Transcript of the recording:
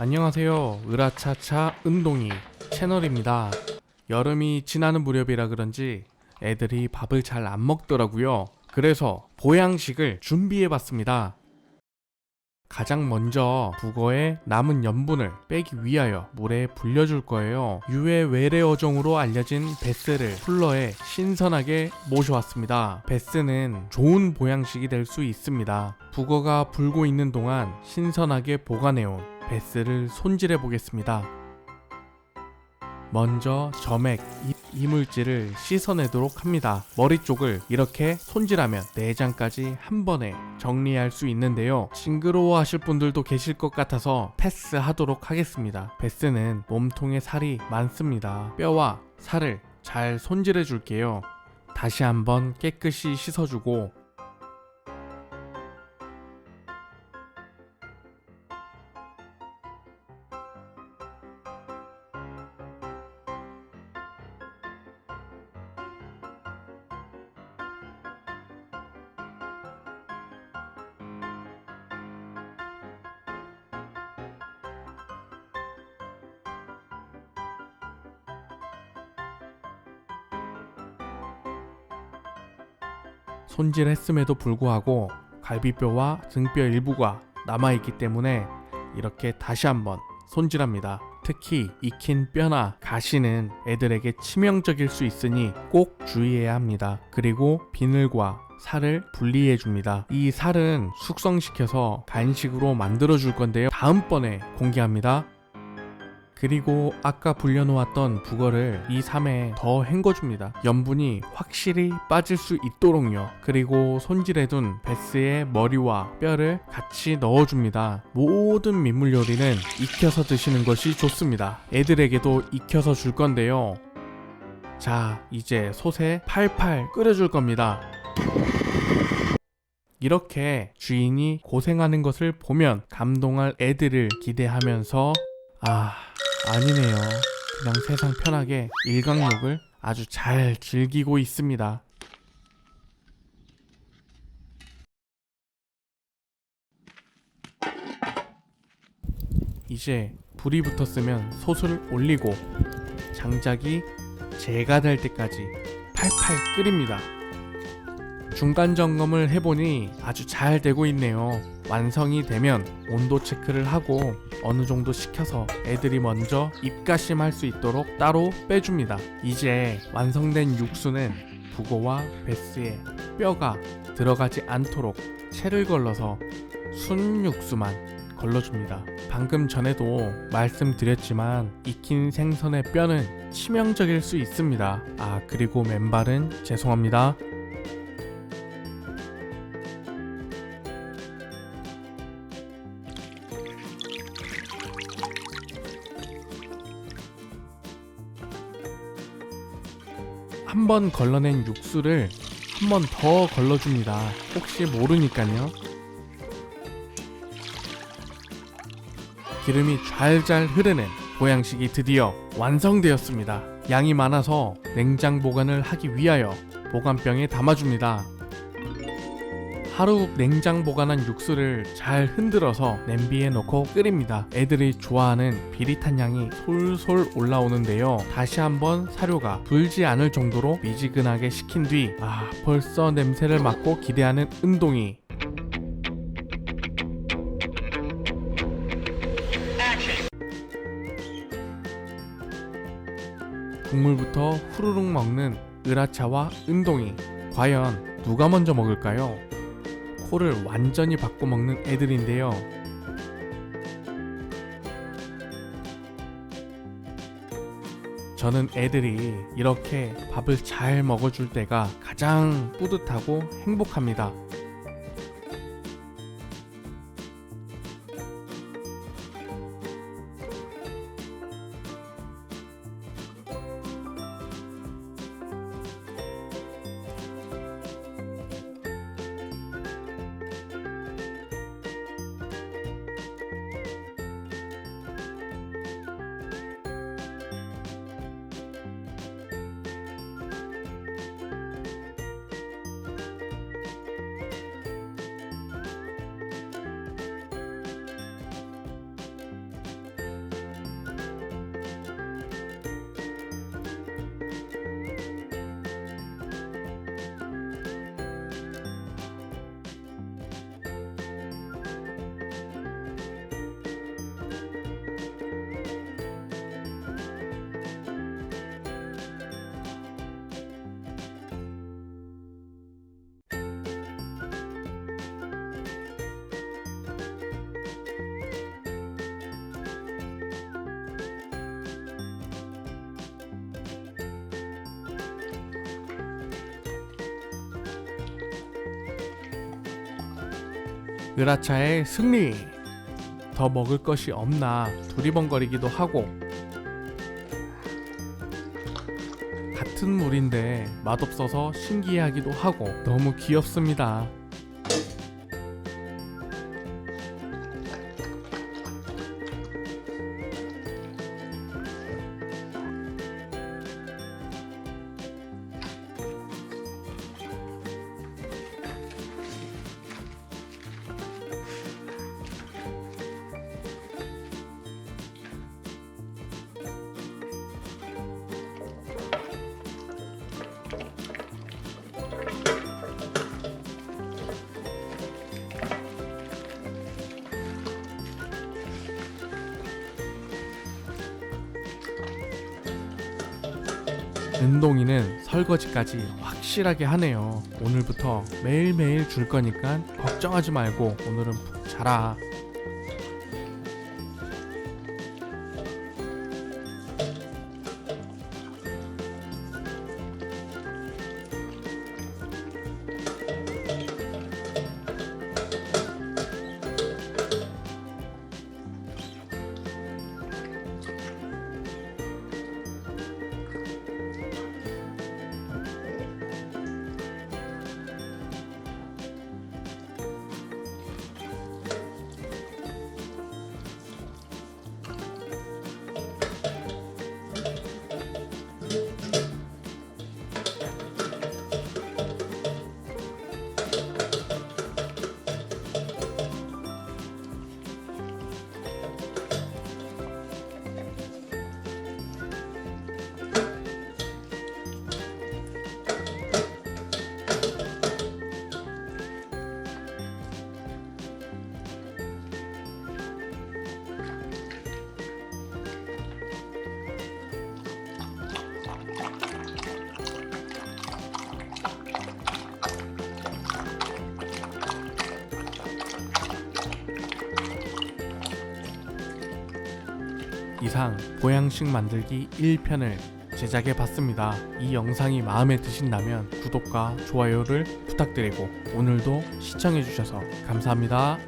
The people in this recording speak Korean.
안녕하세요. 으라차차 은동이 채널입니다. 여름이 지나는 무렵이라 그런지 애들이 밥을 잘 안 먹더라고요. 그래서 보양식을 준비해 봤습니다. 가장 먼저 북어의 남은 염분을 빼기 위하여 물에 불려줄 거예요. 유해 외래 어종으로 알려진 베스를 쿨러에 신선하게 모셔왔습니다. 베스는 좋은 보양식이 될 수 있습니다. 북어가 불고 있는 동안 신선하게 보관해온 베스를 손질해 보겠습니다. 먼저 점액, 이- 이물질을 씻어내도록 합니다. 머리 쪽을 이렇게 손질하면 내장까지 한 번에 정리할 수 있는데요. 징그러워 하실 분들도 계실 것 같아서 패스하도록 하겠습니다. 베스는 몸통에 살이 많습니다. 뼈와 살을 잘 손질해 줄게요. 다시 한번 깨끗이 씻어주고 손질했음에도 불구하고 갈비뼈와 등뼈 일부가 남아있기 때문에 이렇게 다시 한번 손질합니다. 특히 익힌 뼈나 가시는 애들에게 치명적일 수 있으니 꼭 주의해야 합니다. 그리고 비늘과 살을 분리해 줍니다. 이 살은 숙성시켜서 간식으로 만들어 줄 건데요. 다음번에 공개합니다. 그리고 아까 불려놓았던 북어를 이 삶에 더 헹궈줍니다. 염분이 확실히 빠질 수 있도록요. 그리고 손질해둔 베스의 머리와 뼈를 같이 넣어줍니다. 모든 민물 요리는 익혀서 드시는 것이 좋습니다. 애들에게도 익혀서 줄 건데요. 자, 이제 솥에 팔팔 끓여줄 겁니다. 이렇게 주인이 고생하는 것을 보면 감동할 애들을 기대하면서 아 아니네요. 그냥 세상 편하게 일광욕을 아주 잘 즐기고 있습니다. 이제 불이 붙었으면 솥을 올리고 장작이 재가 될 때까지 팔팔 끓입니다. 중간 점검을 해보니 아주 잘 되고 있네요. 완성이 되면 온도 체크를 하고 어느 정도 식혀서 애들이 먼저 입가심할 수 있도록 따로 빼줍니다. 이제 완성된 육수는 북어와 베스에 뼈가 들어가지 않도록 채를 걸러서 순 육수만 걸러줍니다. 방금 전에도 말씀드렸지만 익힌 생선의 뼈는 치명적일 수 있습니다. 아 그리고 맨발은 죄송합니다. 한 번 걸러낸 육수를 한 번 더 걸러줍니다. 혹시 모르니까요. 기름이 잘잘 흐르는 보양식이 드디어 완성되었습니다. 양이 많아서 냉장 보관을 하기 위하여 보관병에 담아줍니다. 하루 냉장 보관한 육수를 잘 흔들어서 냄비에 넣고 끓입니다. 애들이 좋아하는 비릿한 향이 솔솔 올라오는데요. 다시 한번 사료가 불지 않을 정도로 미지근하게 식힌 뒤, 아, 벌써 냄새를 맡고 기대하는 은동이. 국물부터 후루룩 먹는 으라차와 은동이. 과연 누가 먼저 먹을까요? 코를 완전히 바꿔 먹는 애들인데요. 저는 애들이 이렇게 밥을 잘 먹어줄 때가 가장 뿌듯하고 행복합니다. 으라차의 승리. 더 먹을 것이 없나 두리번거리기도 하고 같은 물인데 맛없어서 신기해하기도 하고 너무 귀엽습니다. 은동이는 설거지까지 확실하게 하네요. 오늘부터 매일매일 줄 거니까 걱정하지 말고 오늘은 푹 자라. 이상 보양식 만들기 1편을 제작해 봤습니다. 이 영상이 마음에 드신다면 구독과 좋아요를 부탁드리고 오늘도 시청해 주셔서 감사합니다.